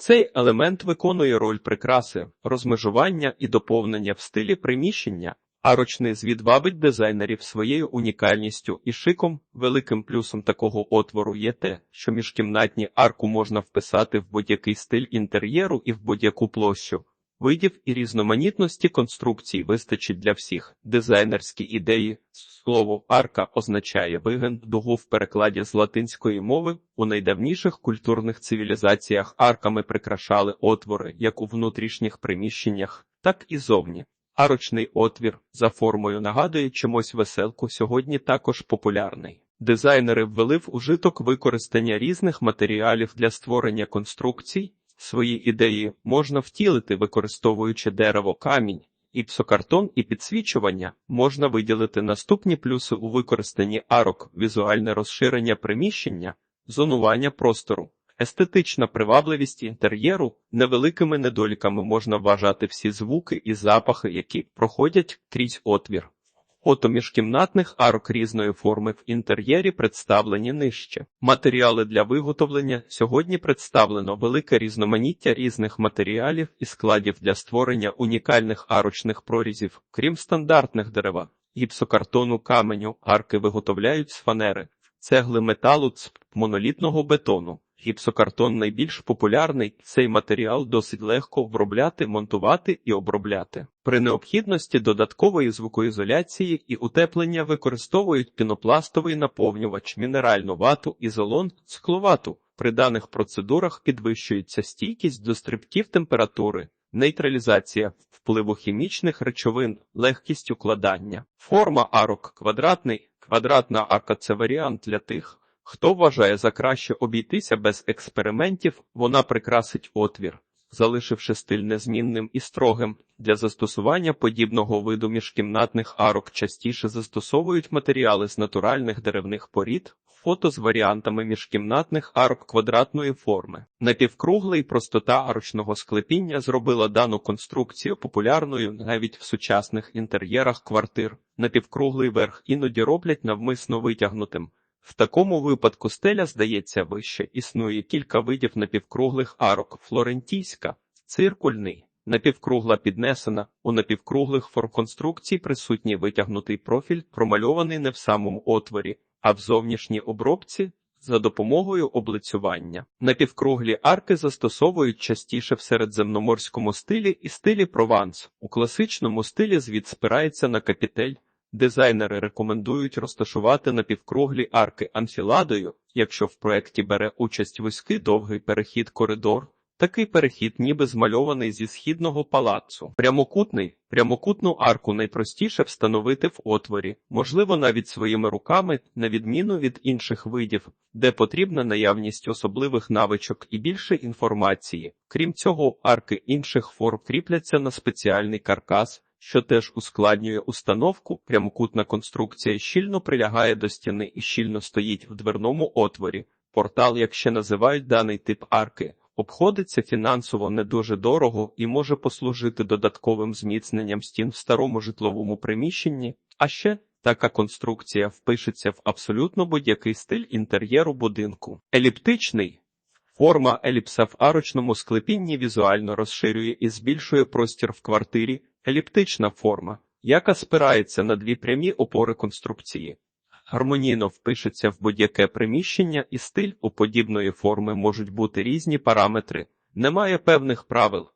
Цей елемент виконує роль прикраси, розмежування і доповнення в стилі приміщення, а ручний звід вабить дизайнерів своєю унікальністю і шиком. Великим плюсом такого отвору є те, що міжкімнатні арку можна вписати в будь-який стиль інтер'єру і в будь-яку площу. Видів і різноманітності конструкцій вистачить для всіх. Дизайнерські ідеї. Слово арка означає вигин дугу в перекладі з латинської мови. У найдавніших культурних цивілізаціях арками прикрашали отвори як у внутрішніх приміщеннях, так і зовні. Арочний отвір за формою нагадує чомусь веселку сьогодні також популярний. Дизайнери ввели в ужиток використання різних матеріалів для створення конструкцій. Свої ідеї можна втілити, використовуючи дерево, камінь, іпсокартон і підсвічування. Можна виділити наступні плюси у використанні арок, візуальне розширення приміщення, зонування простору. Естетична привабливість інтер'єру невеликими недоліками можна вважати всі звуки і запахи, які проходять крізь отвір. Фото міжкімнатних арок різної форми в інтер'єрі представлені нижче. Матеріали для виготовлення сьогодні представлено велике різноманіття різних матеріалів і складів для створення унікальних арочних прорізів, крім стандартних дерева, гіпсокартону, каменю, арки виготовляють з фанери, цегли металу, цп, монолітного бетону. Гіпсокартон найбільш популярний, цей матеріал досить легко вробляти, монтувати і обробляти. При необхідності додаткової звукоізоляції і утеплення використовують пінопластовий наповнювач, мінеральну вату, ізолон, скловату. При даних процедурах підвищується стійкість до стрибків температури, нейтралізація впливу хімічних речовин, легкість укладання. Форма арок квадратний, квадратна арка це варіант для тих. Хто вважає за краще обійтися без експериментів, вона прикрасить отвір, залишивши стиль незмінним і строгим. Для застосування подібного виду міжкімнатних арок частіше застосовують матеріали з натуральних деревних порід, фото з варіантами міжкімнатних арок квадратної форми. Напівкруглий простота арочного склепіння зробила дану конструкцію популярною навіть в сучасних інтер'єрах квартир. Напівкруглий верх іноді роблять навмисно витягнутим. В такому випадку стеля здається вище. Існує кілька видів напівкруглих арок: флорентійська, циркульний, напівкругла піднесена. У напівкруглих форм конструкцій присутній витягнутий профіль, промальований не в самому отворі, а в зовнішній обробці. За допомогою облицювання напівкруглі арки застосовують частіше в середземноморському стилі і стилі прованс. У класичному стилі звід спирається на капітель. Дизайнери рекомендують розташувати напівкруглі арки анфіладою, якщо в проєкті бере участь вузький довгий перехід коридор. Такий перехід ніби змальований зі східного палацу. Прямокутний, прямокутну арку найпростіше встановити в отворі, можливо, навіть своїми руками, на відміну від інших видів, де потрібна наявність особливих навичок і більше інформації. Крім цього, арки інших форм кріпляться на спеціальний каркас, що теж ускладнює установку, прямокутна конструкція щільно прилягає до стіни і щільно стоїть в дверному отворі. Портал, як ще називають даний тип арки, обходиться фінансово не дуже дорого і може послужити додатковим зміцненням стін в старому житловому приміщенні, а ще така конструкція впишеться в абсолютно будь-який стиль інтер'єру будинку. Еліптичний форма еліпса в арочному склепінні візуально розширює і збільшує простір в квартирі, еліптична форма, яка спирається на дві прямі опори конструкції. Гармонійно впишеться в будь-яке приміщення і стиль у подібної форми можуть бути різні параметри. Немає певних правил,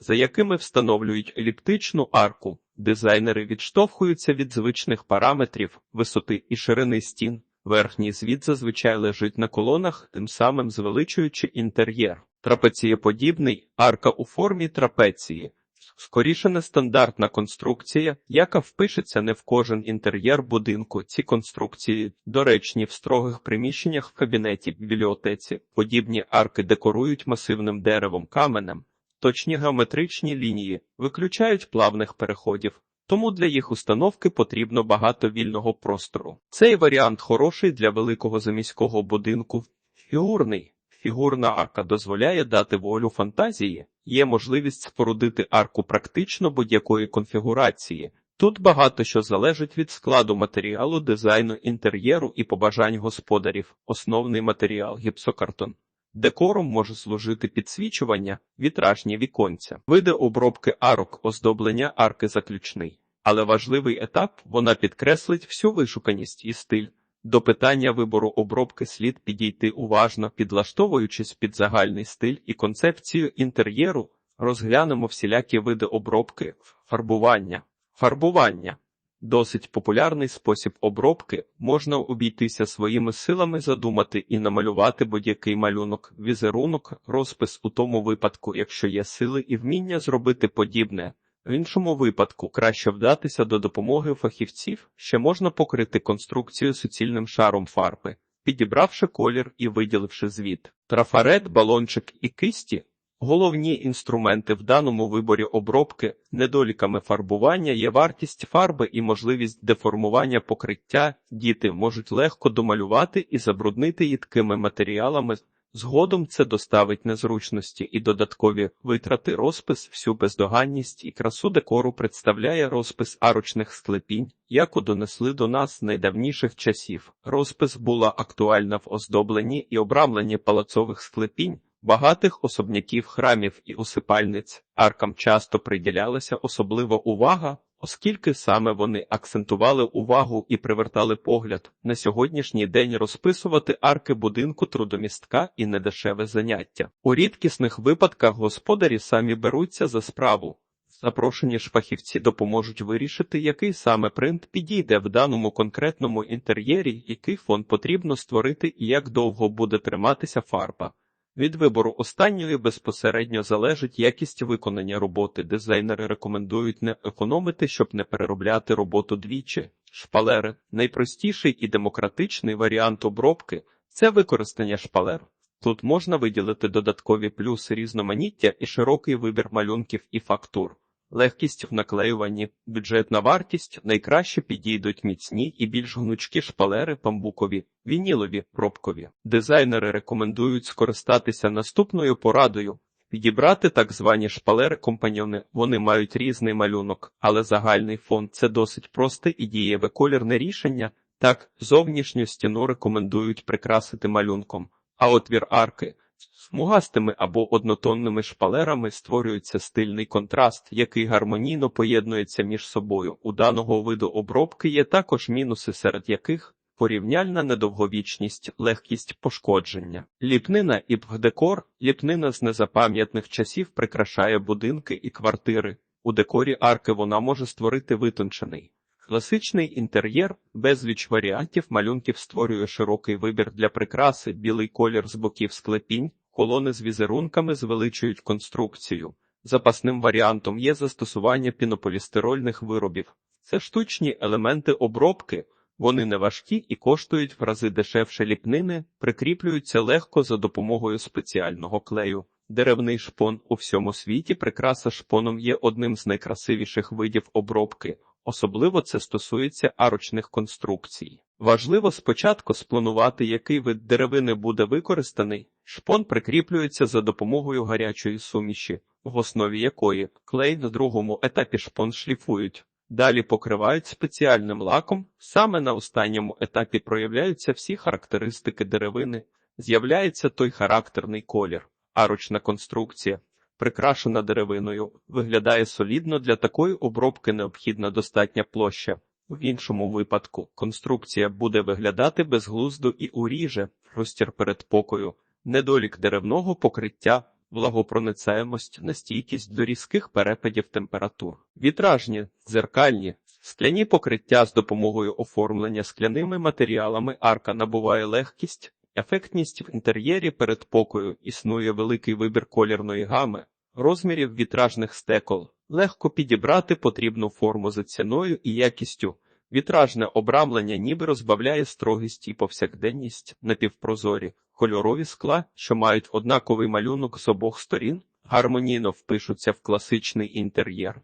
за якими встановлюють еліптичну арку. Дизайнери відштовхуються від звичних параметрів висоти і ширини стін. Верхній звід зазвичай лежить на колонах, тим самим звеличуючи інтер'єр. Трапецієподібний арка у формі трапеції. Скоріше нестандартна конструкція, яка впишеться не в кожен інтер'єр будинку. Ці конструкції доречні в строгих приміщеннях в кабінеті, бібліотеці. Подібні арки декорують масивним деревом, каменем. Точні геометричні лінії виключають плавних переходів, тому для їх установки потрібно багато вільного простору. Цей варіант хороший для великого заміського будинку. Фігурний. Фігурна арка дозволяє дати волю фантазії, є можливість спорудити арку практично будь-якої конфігурації. Тут багато що залежить від складу матеріалу, дизайну інтер'єру і побажань господарів. Основний матеріал гіпсокартон. Декором може служити підсвічування, вітражні віконця, види обробки арок, оздоблення арки заключний. Але важливий етап вона підкреслить всю вишуканість і стиль. До питання вибору обробки слід підійти уважно, підлаштовуючись під загальний стиль і концепцію інтер'єру, розглянемо всілякі види обробки, фарбування. Фарбування досить популярний спосіб обробки, можна обійтися своїми силами, задумати і намалювати будь-який малюнок, візерунок, розпис у тому випадку, якщо є сили і вміння зробити подібне. В іншому випадку краще вдатися до допомоги фахівців, ще можна покрити конструкцію суцільним шаром фарби, підібравши колір і виділивши звіт. Трафарет, балончик і кисті Головні інструменти в даному виборі обробки, недоліками фарбування є вартість фарби і можливість деформування покриття. Діти можуть легко домалювати і забруднити їдкими матеріалами. Згодом це доставить незручності і додаткові витрати. Розпис, всю бездоганність і красу декору представляє розпис арочних склепінь, яку донесли до нас найдавніших часів. Розпис була актуальна в оздобленні і обрамленні палацових склепінь. Багатих особняків храмів і усипальниць аркам часто приділялася особлива увага, оскільки саме вони акцентували увагу і привертали погляд. На сьогоднішній день розписувати арки будинку трудомістка і недешеве заняття. У рідкісних випадках господарі самі беруться за справу. Запрошені ж фахівці допоможуть вирішити, який саме принт підійде в даному конкретному інтер'єрі, який фон потрібно створити і як довго буде триматися фарба. Від вибору останньої безпосередньо залежить якість виконання роботи. Дизайнери рекомендують не економити, щоб не переробляти роботу двічі. Шпалери найпростіший і демократичний варіант обробки це використання шпалер. Тут можна виділити додаткові плюси різноманіття і широкий вибір малюнків і фактур. Легкість в наклеюванні, бюджетна вартість найкраще підійдуть міцні і більш гнучкі шпалери памбукові, вінілові, пробкові. Дизайнери рекомендують скористатися наступною порадою. Підібрати так звані шпалери компаньйони, вони мають різний малюнок, але загальний фон це досить просте і дієве колірне рішення. Так, зовнішню стіну рекомендують прикрасити малюнком, а отвір арки Смугастими або однотонними шпалерами створюється стильний контраст, який гармонійно поєднується між собою. У даного виду обробки є також мінуси, серед яких порівняльна недовговічність, легкість пошкодження. Ліпнина і бхдекор ліпнина з незапам'ятних часів прикрашає будинки і квартири. У декорі арки вона може створити витончений. Класичний інтер'єр, безліч варіантів малюнків створює широкий вибір для прикраси, білий колір з боків склепінь, колони з візерунками звеличують конструкцію. Запасним варіантом є застосування пінополістирольних виробів. Це штучні елементи обробки, вони не важкі і коштують в рази дешевше ліпнини, прикріплюються легко за допомогою спеціального клею. Деревний шпон у всьому світі прикраса шпоном є одним з найкрасивіших видів обробки. Особливо це стосується арочних конструкцій. Важливо спочатку спланувати, який вид деревини буде використаний. Шпон прикріплюється за допомогою гарячої суміші, в основі якої клей на другому етапі шпон шліфують. Далі покривають спеціальним лаком. Саме на останньому етапі проявляються всі характеристики деревини, з'являється той характерний колір, арочна конструкція прикрашена деревиною, виглядає солідно для такої обробки необхідна достатня площа. В іншому випадку конструкція буде виглядати безглуздо і уріже, розтір передпокою, недолік деревного покриття, влагопроницаємость, настійкість до різких перепадів температур, вітражні, дзеркальні, скляні покриття з допомогою оформлення скляними матеріалами арка набуває легкість. Ефектність в інтер'єрі передпокою існує великий вибір колірної гами, розмірів вітражних стекол, легко підібрати потрібну форму за ціною і якістю. Вітражне обрамлення ніби розбавляє строгість і повсякденність напівпрозорі, кольорові скла, що мають однаковий малюнок з обох сторін, гармонійно впишуться в класичний інтер'єр.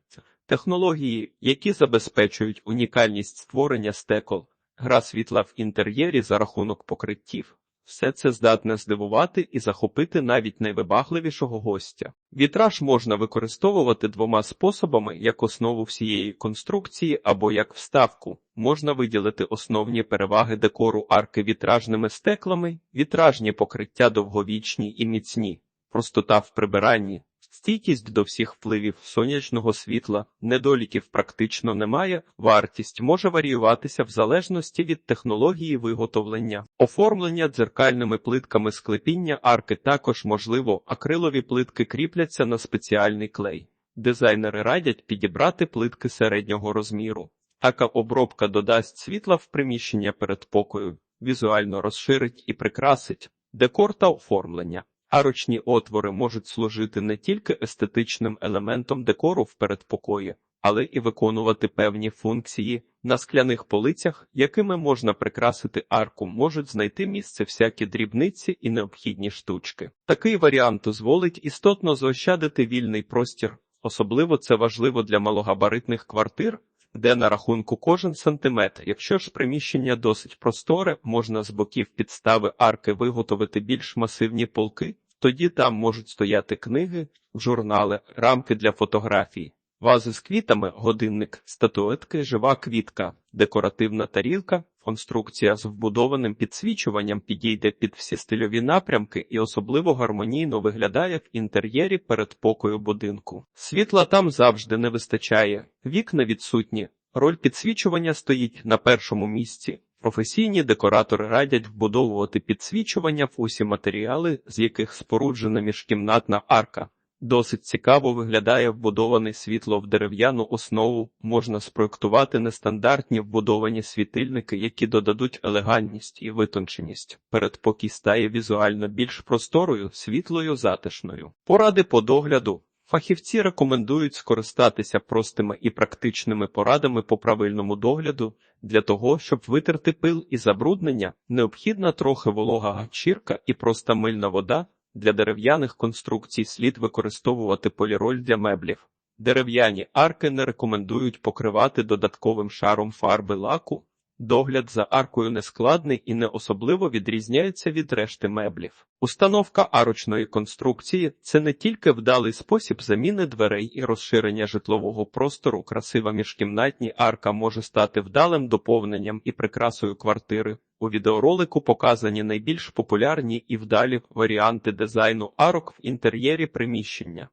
Технології, які забезпечують унікальність створення стекол, гра світла в інтер'єрі за рахунок покриттів Все це здатне здивувати і захопити навіть найвибагливішого гостя. Вітраж можна використовувати двома способами як основу всієї конструкції або як вставку. Можна виділити основні переваги декору арки вітражними стеклами, вітражні покриття довговічні і міцні, простота в прибиранні, стійкість до всіх впливів сонячного світла, недоліків практично немає, вартість може варіюватися в залежності від технології виготовлення. Оформлення дзеркальними плитками склепіння арки також можливо, акрилові плитки кріпляться на спеціальний клей. Дизайнери радять підібрати плитки середнього розміру. Така обробка додасть світла в приміщення передпокою, візуально розширить і прикрасить декор та оформлення. Арочні отвори можуть служити не тільки естетичним елементом декору в передпокої, але і виконувати певні функції. На скляних полицях, якими можна прикрасити арку, можуть знайти місце всякі дрібниці і необхідні штучки. Такий варіант дозволить істотно заощадити вільний простір, особливо це важливо для малогабаритних квартир, де на рахунку кожен сантиметр. Якщо ж приміщення досить просторе, можна з боків підстави арки виготовити більш масивні полки, тоді там можуть стояти книги, журнали, рамки для фотографій, вази з квітами, годинник, статуетки, жива квітка, декоративна тарілка. Конструкція з вбудованим підсвічуванням підійде під всі стильові напрямки і особливо гармонійно виглядає в інтер'єрі передпокою будинку. Світла там завжди не вистачає, вікна відсутні. Роль підсвічування стоїть на першому місці. Професійні декоратори радять вбудовувати підсвічування в усі матеріали, з яких споруджена міжкімнатна арка. Досить цікаво виглядає вбудований світло в дерев'яну основу. Можна спроектувати нестандартні вбудовані світильники, які додадуть елегантність і витонченість. Передпокій стає візуально більш просторою, світлою, затишною. Поради по догляду. Фахівці рекомендують скористатися простими і практичними порадами по правильному догляду. Для того, щоб витерти пил і забруднення, необхідна трохи волога ганчірка і проста мильна вода. Для дерев'яних конструкцій слід використовувати поліроль для меблів. Дерев'яні арки не рекомендують покривати додатковим шаром фарби лаку. Догляд за аркою нескладний і не особливо відрізняється від решти меблів. Установка арочної конструкції це не тільки вдалий спосіб заміни дверей і розширення житлового простору. Красива міжкімнатні арка може стати вдалим доповненням і прикрасою квартири. У відеоролику показані найбільш популярні і вдалі варіанти дизайну арок в інтер'єрі приміщення.